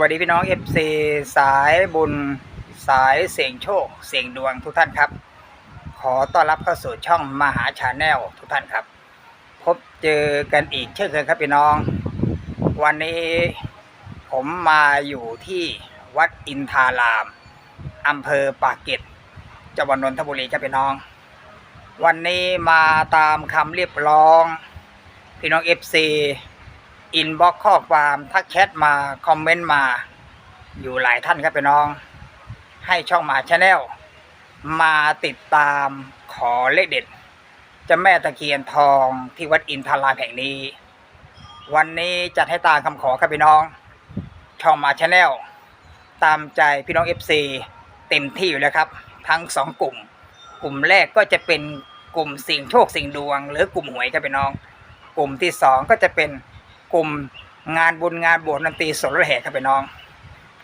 วัสดีพี่น้อง FC สายบุญสายเสียงโชค เสียงดวงทุกท่านครับ ขอต้อนรับเข้าสู่ช่องมหาชาแนลทุกท่านครับ พบเจอกันอีกเช่นเคยครับพี่น้อง วันนี้ผมมาอยู่ที่วัดอินทารามอำเภอปากเกร็ดจังหวัดนนทบุรีครับพี่น้อง วันนี้มาตามคำเรียกร้อง พี่น้อง FC อินบ็อกข้อความทักแชทมา คอมเมนต์มา อยู่หลายท่านครับพี่น้อง ให้ช่องมาชาแนลมาติดตามขอเลขเด็ดเจะแม่ตะเคียนทองที่วัดอินทารามแห่งนี้ วันนี้จัดให้ตามคำขอครับพี่น้อง ช่องมาชาแนลตามใจพี่น้อง FC เต็มที่อยู่แล้วครับ ทั้งสองกลุ่ม กลุ่มแรกก็จะเป็นกลุ่มสิ่งโชคสิ่งดวง หรือกลุ่มหวยครับพี่น้อง กลุ่มที่สองก็จะเป็น กลุ่มงานบุญงานบวชดนตรีสนระเหตครับพี่น้อง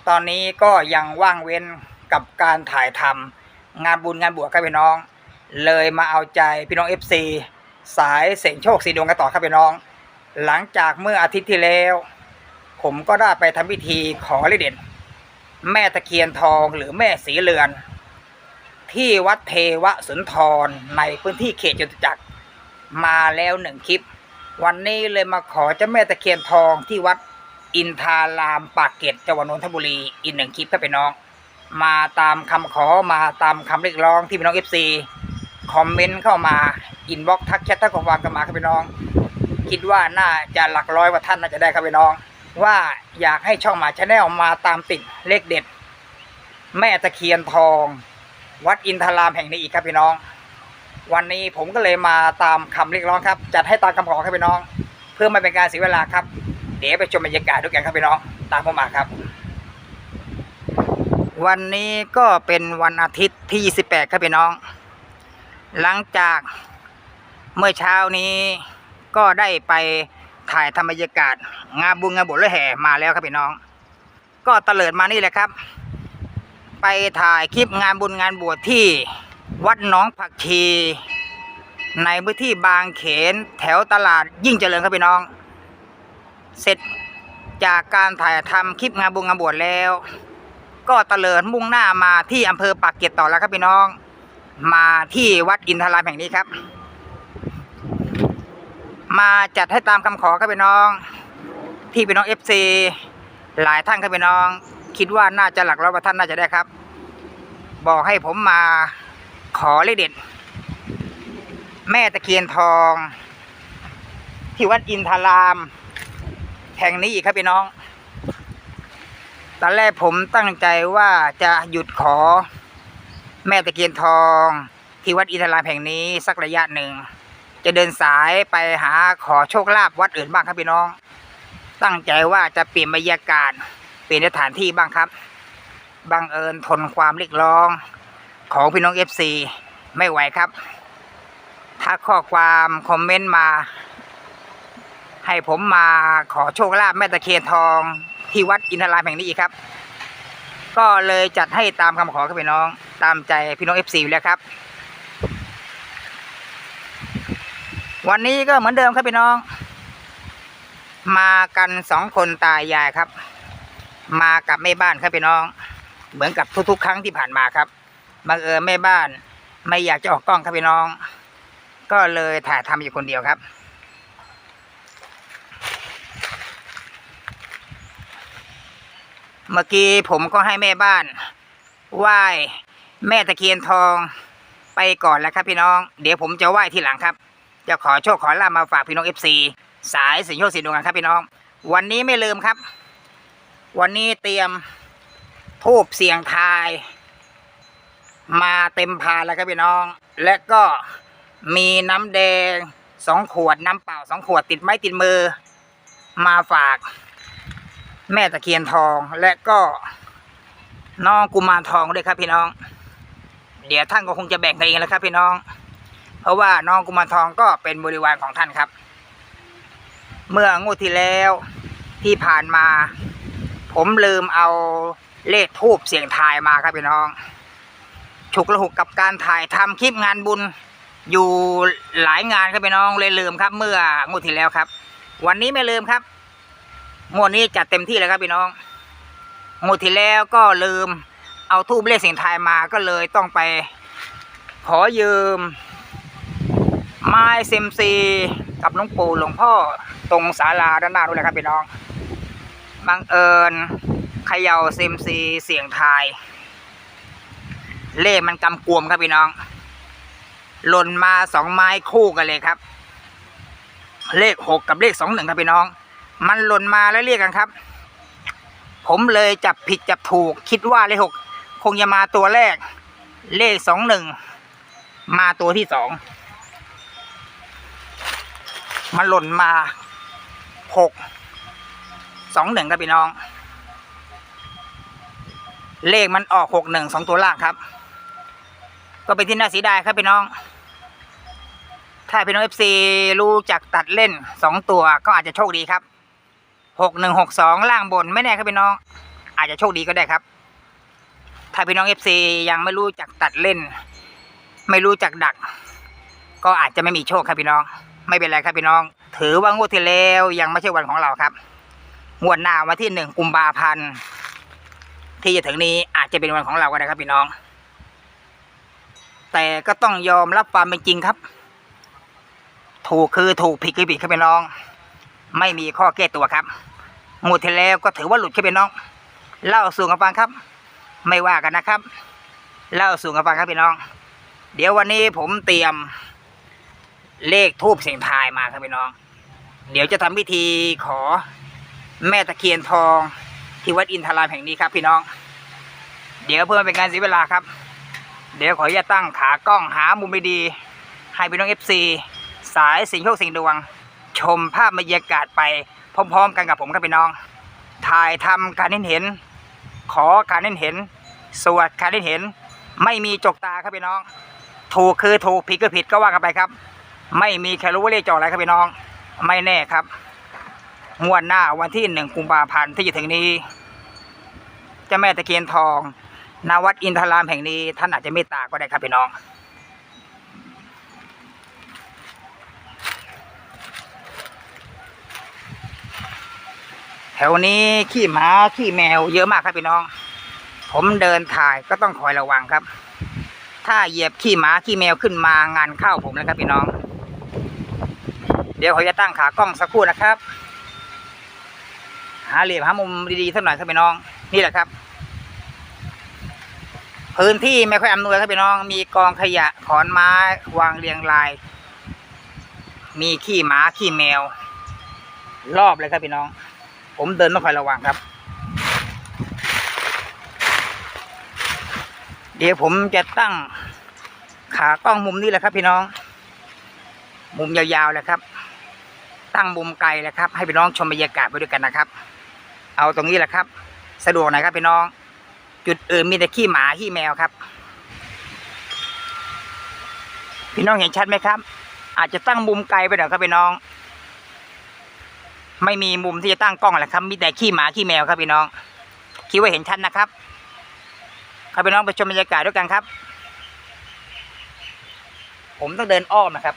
ตอนนี้ก็ยังว่างเว้นกับการถ่ายทำงานบุญงานบวชครับพี่น้อง เลยมาเอาใจพี่น้อง FC สายเสียงโชคสีดวงกันต่อครับพี่น้อง หลังจากเมื่ออาทิตย์ที่แล้ว ผมก็ได้ไปทำพิธีขอเลเด่นแม่ตะเคียนทองหรือแม่สีเรือน ที่วัดเทวสุนทรในพื้นที่เขตจตุจักรมาแล้วหนึ่งคลิป วันนี้เลยมาขอเจ้าแม่ตะเคียนทองที่วัดอินทารามปากเกร็ดจังหวัดนนทบุรีอีกหนึ่งคลิปครับพี่น้อง มาตามคำขอมาตามคำเรียกร้องที่พี่น้องเอฟซีคอมเมนต์เข้ามาอินบ็อกทักแชททักข้อความกันมาครับพี่น้อง คิดว่าน่าจะหลักร้อยว่าท่านน่าจะได้ครับพี่น้อง ว่าอยากให้ช่องมาชาแนลมาตามติดเลขเด็ด แม่ตะเคียนทอง วัดอินทารามแห่งนี้อีกครับพี่น้อง วันนี้ผมก็เลยมาตามคำเรียกร้องครับ จัดให้ตามคำขอครับพี่น้อง เพื่อไม่เป็นการเสียเวลาครับ เดี๋ยวไปชมบรรยากาศด้วยกันครับพี่น้อง ตามผมมาครับ วันนี้ก็เป็นวันอาทิตย์ที่ 28 ครับพี่น้อง หลังจากเมื่อเช้านี้ก็ได้ไปถ่ายทำบรรยากาศ งานบุญงานบวชและแห่มาแล้วครับพี่น้อง ก็เตลิดมานี่แหละครับ ไปถ่ายคลิปงานบุญงานบวชที่ วัดหน้องผักชีในพื้นที่บางเขนแถวตลาดยิ่งเจริญครับพี่น้อง เสร็จจากการถ่ายทำคลิปงานบุญงานบวชแล้ว ก็เตลิดมุ่งหน้ามาที่อำเภอปากเกร็ดต่อแล้วครับพี่น้อง มาที่วัดอินทรามแห่งนี้ครับ มาจัดให้ตามคำขอครับพี่น้อง ที่พี่น้องเอฟซีหลายท่านครับพี่น้อง คิดว่าน่าจะหลักร้อยว่าท่านน่าจะได้ครับ บอกให้ผมมา ขอเลขเด็ด แม่ตะเคียนทอง ที่วัดอินทาราม แห่งนี้อีกครับพี่น้อง ตอนแรกผมตั้งใจว่าจะหยุดขอ แม่ตะเคียนทอง ที่วัดอินทรามแห่งนี้สักระยะหนึ่ง จะเดินสายไปหาขอโชคลาภวัดอื่นบ้างครับพี่น้อง ตั้งใจว่าจะเปลี่ยนบรรยากาศเปลี่ยนสถานที่บ้างครับบังเอิญทนความเรียกร้อง ของพี่น้องเอฟซีไม่ไหวครับ ถ้าข้อความคอมเมนต์มา ให้ผมมาขอโชคลาภแม่ตะเคียนทองที่วัดอินทรามแห่งนี้อีกครับ ก็เลยจัดให้ตามคำขอครับพี่น้องตามใจพี่น้องเอฟซีแล้วครับ วันนี้ก็เหมือนเดิมครับพี่น้อง มากันสองคนตายายครับ มากับแม่บ้านครับพี่น้อง เหมือนกับทุกๆ ครั้งที่ผ่านมาครับ บังเอิญแม่บ้าน ไม่อยากจะออกกล้องครับพี่น้อง ก็เลยถ่ายทำอยู่คนเดียวครับ เมื่อกี้ผมก็ให้แม่บ้านไหว้แม่ตะเคียนทองไปก่อนแล้วครับพี่น้อง เดี๋ยวผมจะไหว้ทีหลังครับ จะขอโชคขอลาบมาฝากพี่น้องเอฟซีสายสิงโชคสีดวงกันครับพี่น้อง วันนี้ไม่ลืมครับ วันนี้เตรียมทูบเสียงทาย มาเต็มพานแล้วครับพี่น้อง และก็มีน้ำแดงสองขวดน้ำเปล่าสองขวดติดไม้ติดมือ มาฝาก แม่ตะเคียนทองและก็น้องกุมารทองด้วยครับพี่น้อง เดี๋ยวท่านก็คงจะแบ่งกันเองแล้วครับพี่น้อง เพราะว่าน้องกุมารทองก็เป็นบริวารของท่านครับ เมื่องวดที่แล้วที่ผ่านมา ผมลืมเอาเลขทูบเสียงทายมาครับพี่น้อง ฉุกละหุกกับการถ่ายทำคลิปงานบุญ อยู่หลายงานครับพี่น้องเลยลืมครับ เมื่องวดที่แล้วครับ วันนี้ไม่ลืมครับงวดนี้จัดเต็มที่เลยครับพี่น้องงวดที่แล้วก็ลืม เอาทูบเลขเสียงทายมาก็เลยต้องไป ขอยืม ไม้เซมซีกับหลวงปู่หลวงพ่อตรงศาลาด้านหน้าด้วยนะครับพี่น้องบังเอิญเขย่าเซมซีเสียงทาย เลขมันกำกวมครับพี่น้อง หล่นมาสองไม้คู่กันเลยครับ เลขหกกับเลขสองหนึ่งครับพี่น้อง มันหล่นมาแล้วเรียกกันครับ ผมเลยจับผิดจับถูก คิดว่าเลขหกคงจะมาตัวแรก เลขสองหนึ่งมาตัวที่สองมันหล่นมาหกสองหนึ่งครับพี่น้อง เลขมันออกหกหนึ่งสองตัวล่างครับ ก็เป็นที่น่าเสียดายครับพี่น้อง ถ้าพี่น้องเอฟซีรู้จักตัดเล่นสองตัวก็อาจจะโชคดีครับหกหนึ่งหกสองล่างบนไม่แน่ครับพี่น้อง อาจจะโชคดีก็ได้ครับ ถ้าพี่น้องเอฟซียังไม่รู้จักตัดเล่น ไม่รู้จักดัก ก็อาจจะไม่มีโชคครับพี่น้อง ไม่เป็นไรครับพี่น้อง ถือว่างวดที่แล้วยังไม่ใช่วันของเราครับงวดหน้าวันที่หนึ่งกุมภาพันธ์ที่จะถึงนี้อาจจะเป็นวันของเราก็ได้ครับพี่น้อง แต่ก็ต้องยอมรับความเป็นจริงครับ ถูกคือถูกผิดคือผิดครับพี่น้อง ไม่มีข้อแก้ตัวครับงวดที่แล้วก็ถือว่าหลุดครับพี่น้อง เล่าสู่กันฟังครับ ไม่ว่ากันนะครับ เล่าสู่กันฟังครับพี่น้อง เดี๋ยววันนี้ผมเตรียมเลขทูบเสียงทายมาครับพี่น้อง เดี๋ยวจะทำพิธีขอแม่ตะเคียนทองที่วัดอินทรามแห่งนี้ครับพี่น้อง เดี๋ยวเพื่อเป็นการเสียเวลาครับ เดี๋ยวขออนุญาตตั้งขากล้องหามุมดีให้พี่น้องเอฟซีสายสิงโชคสิงดวง ชมภาพบรรยากาศไปพร้อม ๆ กันกับผมครับพี่น้อง ถ่ายทำการเห็นเห็น ขอการเห็นเห็น สวดการเห็นเห็น ไม่มีจกตาครับพี่น้อง ถูกคือถูกผิดก็ผิดก็ว่ากันไปครับ ไม่มีใครรู้ว่าเลขจออะไรครับพี่น้อง ไม่แน่ครับงวดหน้าวันที่หนึ่งกุมภาพันธ์ที่จะถึงนี้เจ้าแม่ตะเคียนทอง นาวัดอินทรามแห่งนี้ท่านอาจจะเมตตาก็ได้ครับพี่น้อง แถวนี้ขี้หมาขี้แมวเยอะมากครับพี่น้อง ผมเดินถ่ายก็ต้องคอยระวังครับ ถ้าเหยียบขี้หมาขี้แมวขึ้นมางานเข้าผมนะครับพี่น้อง เดี๋ยวเขาจะตั้งขากล้องสักครู่นะครับ หาเหลี่ยมหามุมดีๆสักหน่อยครับพี่น้อง นี่แหละครับ พื้นที่ไม่ค่อยอำนวยครับพี่น้อง มีกองขยะขอนไม้วางเรียงราย มีขี้หมาขี้แมว รอบเลยครับพี่น้อง ผมเดินต้องคอยระวังครับ เดี๋ยวผมจะตั้งขากล้องมุมนี้แหละครับพี่น้อง มุมยาวๆเลยครับ ตั้งมุมไกลเลยครับ ให้พี่น้องชมบรรยากาศไปด้วยกันนะครับ เอาตรงนี้แหละครับ สะดวกหน่อยครับพี่น้อง จุดอื่นมีแต่ขี้หมาขี้แมวครับ พี่น้องเห็นชัดไหมครับ อาจจะตั้งมุมไกลไปหน่อยครับพี่น้อง ไม่มีมุมที่จะตั้งกล้องแหละครับ มีแต่ขี้หมาขี้แมวครับพี่น้อง คิดว่าเห็นชัดนะครับครับพี่น้องไปชมบรรยากาศด้วยกันครับ ผมต้องเดินอ้อมนะครับ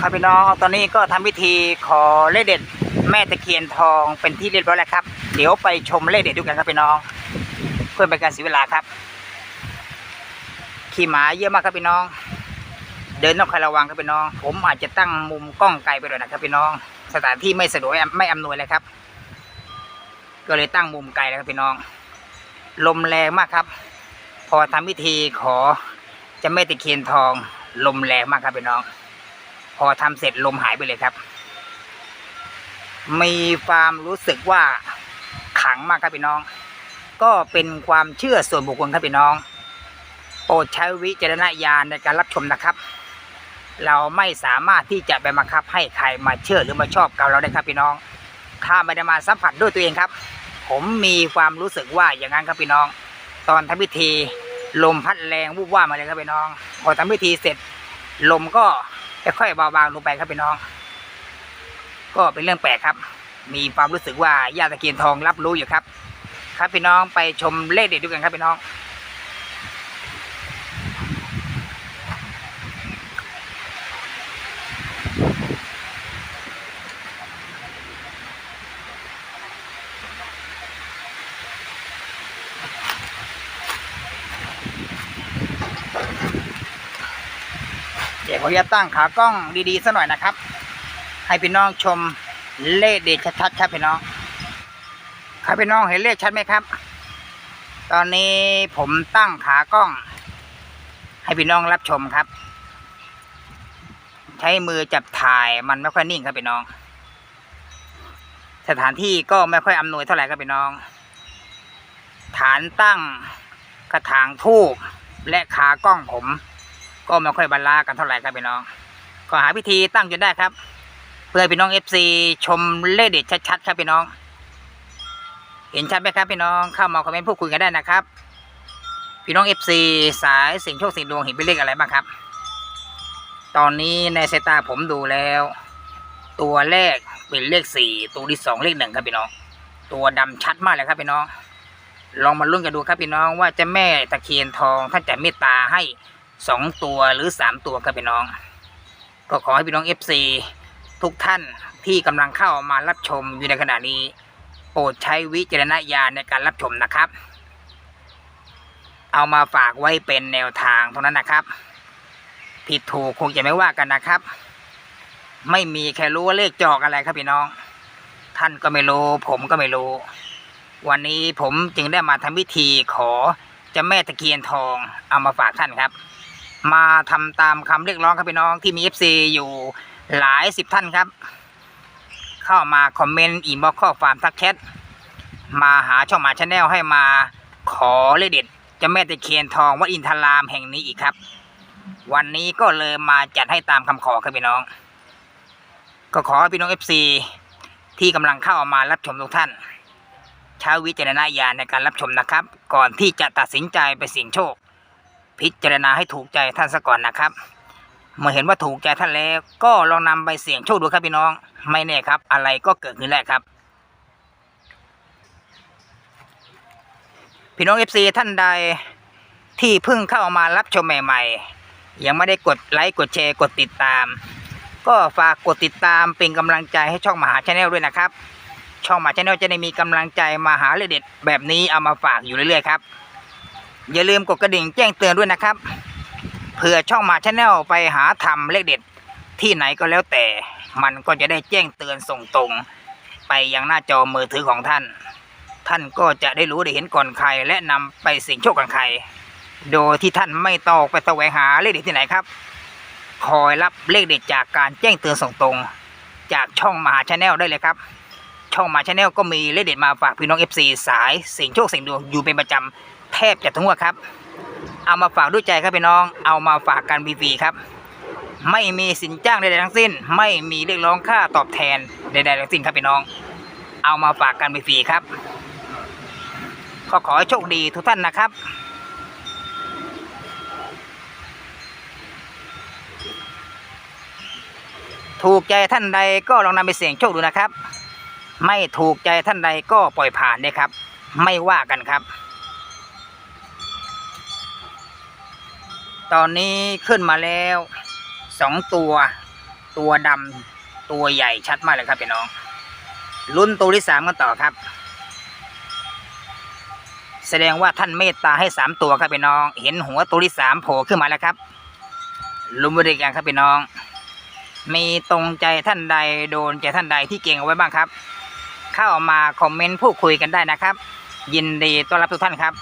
ครับพี่น้องตอนนี้ก็ทำพิธีขอเลขเด็ดแม่ตะเคียนทองเป็นที่เรียบร้อยแล้วครับ เดี๋ยวไปชมเลขเด็ดด้วยกันครับพี่น้อง เพื่อเป็นการเสียเวลาครับ ขี่หมาเยอะมากครับพี่น้อง เดินต้องคอยระวังครับพี่น้อง ผมอาจจะตั้งมุมกล้องไกลไปหน่อยนะครับพี่น้อง สถานที่ไม่สะดวกไม่อำนวยเลยครับ ก็เลยตั้งมุมไกลแล้วครับพี่น้อง ลมแรงมากครับ พอทำพิธีขอเจะแม่ตะเคียนทอง ลมแรงมากครับพี่น้อง พอทำเสร็จลมหายไปเลยครับ มีความรู้สึกว่าขังมากครับพี่น้อง ก็เป็นความเชื่อส่วนบุคคลครับพี่น้อง โปรดใช้วิจารณญาณในการรับชมนะครับ เราไม่สามารถที่จะไปบังคับให้ใครมาเชื่อหรือมาชอบกับเราได้ครับพี่น้อง ถ้าไม่ได้มาสัมผัสด้วยตัวเองครับ ผมมีความรู้สึกว่าอย่างนั้นครับพี่น้อง ตอนทำพิธีลมพัดแรงวูบว่ามาเลยครับพี่น้อง พอทำพิธีเสร็จลมก็ ค่อยๆเบาบางลงไปครับพี่น้อง ก็เป็นเรื่องแปลกครับ มีความรู้สึกว่าญาติตะเคียนทองรับรู้อยู่ครับ ครับพี่น้องไปชมเลขเด็ดด้วยกันครับพี่น้อง ยตั้งขากล้องดีๆสักหน่อยนะครับ ให้พี่น้องชมเลขเด็ดชัดๆครับพี่น้องครับพี่น้องเห็นเลขชัดไหมครับ ตอนนี้ผมตั้งขากล้อง ให้พี่น้องรับชมครับ ใช้มือจับถ่ายมันไม่ค่อยนิ่งครับพี่น้อง สถานที่ก็ไม่ค่อยอำนวยเท่าไหร่ครับพี่น้อง ฐานตั้งกระถางทูบและขากล้องผม ก็ไม่ค่อยบรรลากันเท่าไหร่ครับพี่น้องก็หาวิธีตั้งจนได้ครับ เพื่อพี่น้องเอฟซีชมเลขเด็ดชัดๆครับพี่น้อง เห็นชัดไหมครับพี่น้องเข้ามาคอมเมนต์พูดคุยกันได้นะครับ พี่น้องเอฟซีสายสียงโชคสียงดวงเห็นเป็นเลขอะไรบ้างครับ ตอนนี้ในสายตาผมดูแล้ว ตัวแรกเป็นเลขสี่ตัวที่สองเลขหนึ่งครับพี่น้อง ตัวดำชัดมากเลยครับพี่น้องลองมาลุ้นกันดูครับพี่น้องว่าเจะแม่ตะเคียนทองท่านจะเมตตาให้ สองตัวหรือสามตัวครับพี่น้อง ก็ขอให้พี่น้องเอฟซีทุกท่านที่กำลังเข้ามารับชมอยู่ในขณะนี้ โปรดใช้วิจารณญาณในการรับชมนะครับ เอามาฝากไว้เป็นแนวทางเท่านั้นนะครับ ผิดถูกคงจะไม่ว่ากันนะครับ ไม่มีใครรู้ว่าเลขจอกอะไรครับพี่น้อง ท่านก็ไม่รู้ ผมก็ไม่รู้ วันนี้ผมจึงได้มาทำพิธีขอจะแม่ตะเคียนทองเอามาฝากท่านครับ มาทำตามคำเรียกร้องครับพี่น้องที่มีเอฟซีอยู่หลายสิบท่านครับ เข้ามาคอมเมนต์อีบ็อกข้อความทักแชทมาหาช่องมาชาแนลให้มาขอเลขเด็ดจะแม่ตะเคียนทองวัดอินทรามแห่งนี้อีกครับ วันนี้ก็เลยมาจัดให้ตามคำขอครับพี่น้อง ก็ขอพี่น้องเอฟซีที่กำลังเข้ามารับชมทุกท่านใช้วิจารณญาณในการรับชมนะครับ ก่อนที่จะตัดสินใจไปเสี่ยงโชค พิจารณาให้ถูกใจท่านซะก่อนนะครับ เมื่อเห็นว่าถูกใจท่านแล้ว ก็ลองนำไปเสี่ยงโชคดูครับพี่น้อง ไม่แน่ครับ อะไรก็เกิดขึ้นได้ครับ พี่น้องเอฟซีท่านใดที่เพิ่งเข้ามารับชมใหม่ๆ ยังไม่ได้กดไลค์กดแชร์กดติดตาม ก็ฝากกดติดตามเป็นกำลังใจให้ช่องมหาชาแนลด้วยนะครับ ช่องมหาชาแนลจะได้มีกำลังใจมาหาเรื่องเด็ดแบบนี้เอามาฝากอยู่เรื่อยๆครับ อย่าลืมกดกระดิ่งแจ้งเตือนด้วยนะครับ เผื่อช่องมาชาแนลไปหาทำเลขเด็ดที่ไหนก็แล้วแต่ มันก็จะได้แจ้งเตือนส่งตรง ไปยังหน้าจอมือถือของท่าน ท่านก็จะได้รู้ได้เห็นก่อนใคร และนำไปเสี่ยงโชคกับใคร โดยที่ท่านไม่ต้องออกไปแสวงหาเลขเด็ดที่ไหนครับ คอยรับเลขเด็ดจากการแจ้งเตือนส่งตรง จากช่องมหาชาแนลได้เลยครับช่องมาชาแนลก็มีเลขเด็ดมาฝากพี่น้อง FC สายเสียงโชคเสียงดวงอยู่เป็นประจำ แทบจะทั้งวันครับ เอามาฝากด้วยใจครับพี่น้อง เอามาฝากกันฟรีๆครับ ไม่มีสินจ้างใดๆทั้งสิ้น ไม่มีเรียกร้องค่าตอบแทนใดๆทั้งสิ้นครับพี่น้อง เอามาฝากกันฟรีๆครับก็ขอให้โชคดีทุกท่านนะครับถูกใจท่านใดก็ลองนำไปเสี่ยงโชคดูนะครับ ไม่ถูกใจท่านใดก็ปล่อยผ่านได้ครับ ไม่ว่ากันครับ ตอนนี้ขึ้นมาแล้วสองตัว ตัวดำตัวใหญ่ชัดมากเลยครับพี่น้อง ลุ้นตัวที่สามกันต่อครับ แสดงว่าท่านเมตตาให้สามตัวครับพี่น้อง เห็นหัวตัวที่สามโผล่ขึ้นมาแล้วครับ ลุ้นบริการครับพี่น้อง มีตรงใจท่านใดโดนใจท่านใดที่เก่งเอาไว้บ้างครับ เข้ามาคอมเมนต์พูดคุยกันได้นะครับ ยินดีต้อนรับทุกท่านครับ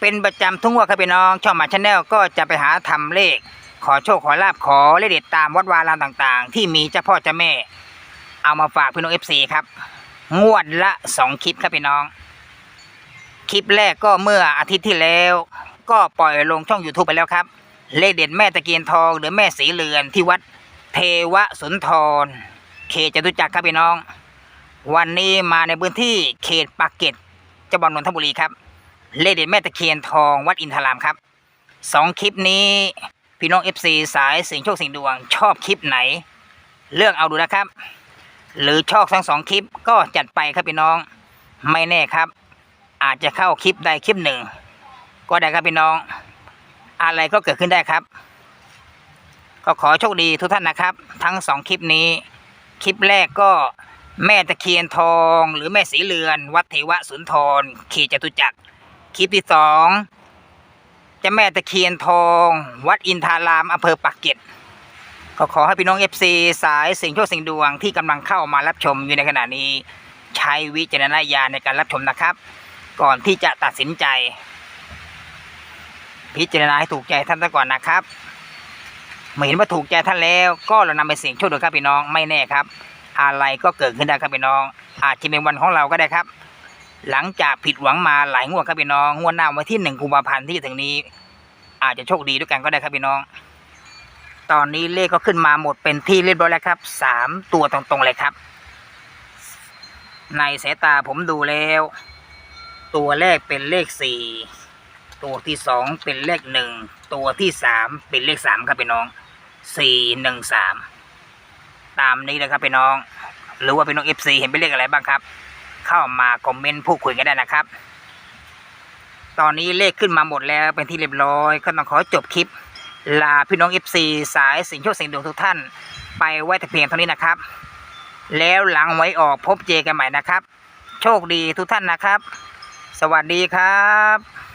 เป็นประจำทุกงวันครับพี่น้อง ช่องหมาชาแนลก็จะไปหาทำเลข ขอโชคขอลาบขอเลขเด็ดตามวัดวารามต่างๆ ที่มีเจ้าพ่อเจ้าแม่ เอามาฝากพี่น้องเอฟซีครับ งวดละสองคลิปครับพี่น้อง คลิปแรกก็เมื่ออาทิตย์ที่แล้ว ก็ปล่อยลงช่อง YouTube ไปแล้วครับ เลขเด็ดแม่ตะเกียนทองหรือแม่สีเรือนที่วัดเทวสุนทร เขตจตุจักรครับพี่น้อง วันนี้มาในพื้นที่เขตปากเกร็ดจังหวัดนนทบุรีครับ เลเด็ดแม่ตะเคียนทองวัดอินทรามครับสองคลิปนี้พี่น้อง FC สายเสียงโชคเสียงดวง ชอบคลิปไหน เลือกเอาดูนะครับ หรือชอบทั้งสองคลิปก็จัดไปครับพี่น้องไม่แน่ครับ อาจจะเข้าคลิปใดคลิปหนึ่ง ก็ได้ครับพี่น้อง อะไรก็เกิดขึ้นได้ครับ ก็ขอโชคดีทุกท่านนะครับ ทั้งสองคลิปนี้ คลิปแรกก็แม่ตะเคียนทอง หรือแม่สีเรือน วัดเทวสุนทรเขตจตุจักร คลิปที่สองจะแม่ตะเคียนทอง วัดอินทารามอำเภอปากเกร็ดก็ขอให้พี่น้องเอฟซีสายเสียงโชคเสียงดวงที่กำลังเข้ามารับชมอยู่ในขณะนี้ ใช้วิจารณญาณในการรับชมนะครับ ก่อนที่จะตัดสินใจ พิจารณาให้ถูกใจท่านซะก่อนนะครับเมื่อเห็นว่าถูกใจท่านแล้ว ก็เรานำไปเสี่ยงโชคดูครับพี่น้องไม่แน่ครับ อะไรก็เกิดขึ้นได้ครับพี่น้อง อาจจะเป็นวันของเราก็ได้ครับ หลังจากผิดหวังมาหลายงวดครับพี่น้องงวดหน้าวันที่หนึ่งกุมภาพันธ์ที่จะถึงนี้ อาจจะโชคดีด้วยกันก็ได้ครับพี่น้อง ตอนนี้เลขก็ขึ้นมาหมดเป็นที่เรียบร้อยแล้วครับสามตัวตรงๆเลยครับ ในสายตาผมดูแล้ว ตัวแรกเป็นเลขสี่ตัวที่สองเป็นเลขหนึ่งตัวที่สามเป็นเลขสามครับพี่น้องสี่หนึ่งสามตามนี้เลยครับพี่น้อง หรือว่าพี่น้องเอฟซีเห็นเป็นเลขอะไรบ้างครับ เข้ามาคอมเมนต์พูดคุยกันได้นะครับ ตอนนี้เลขขึ้นมาหมดแล้วเป็นที่เรียบร้อย ก็ต้องขอจบคลิป ลาพี่น้องเอฟซีสายสิงโชคสิงดวงทุกท่าน ไปไว้แต่เพียงเท่านี้นะครับ แล้วหลังไว้ออกพบเจอกันใหม่นะครับ โชคดีทุกท่านนะครับ สวัสดีครับ